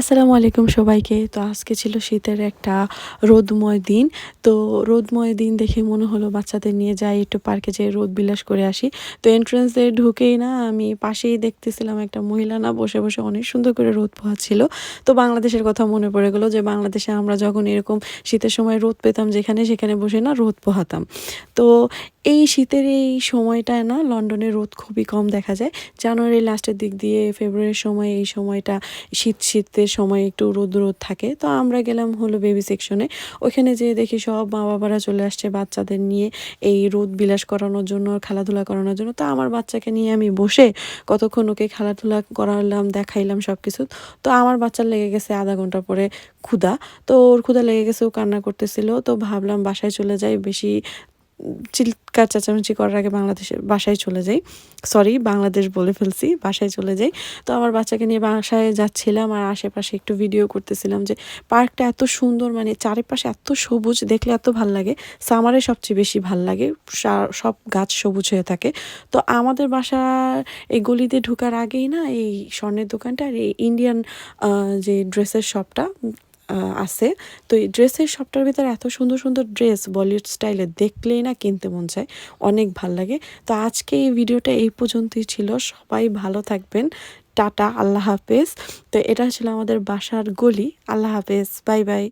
আসসালামু আলাইকুম সবাইকে। তো আজকে ছিল শীতের একটা রোদময় দিন। তো রোদময় দিন দেখে মনে হলো বাচ্চাদের নিয়ে যাই, একটু পার্কে যেয়ে রোদ বিলাস করে আসি। তো এন্ট্রান্সে ঢুকেই না, আমি পাশেই দেখতেছিলাম একটা মহিলা না, বসে বসে অনেক সুন্দর করে রোদ পোহাচ্ছিল। তো বাংলাদেশের কথা মনে পড়ে গেলো যে, বাংলাদেশে আমরা যখন এরকম শীতের সময় রোদ পেতাম যেখানে সেখানে বসে না রোদ পোহাতাম। তো এই শীতের এই সময়টায় না লন্ডনে রোদ খুবই কম দেখা যায়। জানুয়ারি লাস্টের দিক দিয়ে ফেব্রুয়ারির সময় এই সময়টা শীত শীতের সময় একটু রোদ রোদ থাকে। তো আমরা গেলাম হলো বেবি সেকশনে ওখানে যেয়ে দেখি সব মা বাবারা চলে আসছে বাচ্চাদের নিয়ে এই রোদ বিলাস করানোর জন্য, খেলাধুলা করানোর জন্য। তো আমার বাচ্চাকে নিয়ে আমি বসে কতক্ষণ ওকে খেলাধুলা করালাম, দেখাইলাম সব কিছু তো আমার বাচ্চার লেগে গেছে আধা ঘণ্টা পরে ক্ষুধা। তো ওর ক্ষুধা লেগে গেছে, ও কান্না করতেছিল। তো ভাবলাম বাসায় চলে যাই, বেশি চিৎকার চেঁচামেচি করার আগে বাংলাদেশে বাসায় চলে যাই। সরি বাংলাদেশ বলে ফেলছি, বাসায় চলে যাই। তো আমার বাচ্চাকে নিয়ে বাসায় যাচ্ছিলাম আর আশেপাশে একটু ভিডিও করতেছিলাম যে পার্কটা এত সুন্দর মানে চারিপাশে এত সবুজ, দেখলে এত ভালো লাগে। সামারে সবচেয়ে বেশি ভালো লাগে সব গাছ সবুজ হয়ে থাকে। তো আমাদের বাসার এই গলিতে ঢোকার আগেই না এই স্বর্ণের দোকানটা আর এই ইন্ডিয়ান যে ড্রেসের শপটা আছে। তো এই ড্রেসের শপটার ভিতরে এত সুন্দর সুন্দর ড্রেস বলিউড স্টাইলে দেখলেই না কিনতে মন চায়, অনেক ভালো লাগে। তো আজকে এই ভিডিওটা এই পর্যন্তই ছিল। সবাই ভালো থাকবেন। টাটা, আল্লাহ হাফেজ। তো এটা ছিল আমাদের বাসার গলি। আল্লাহ হাফেজ। Bye bye.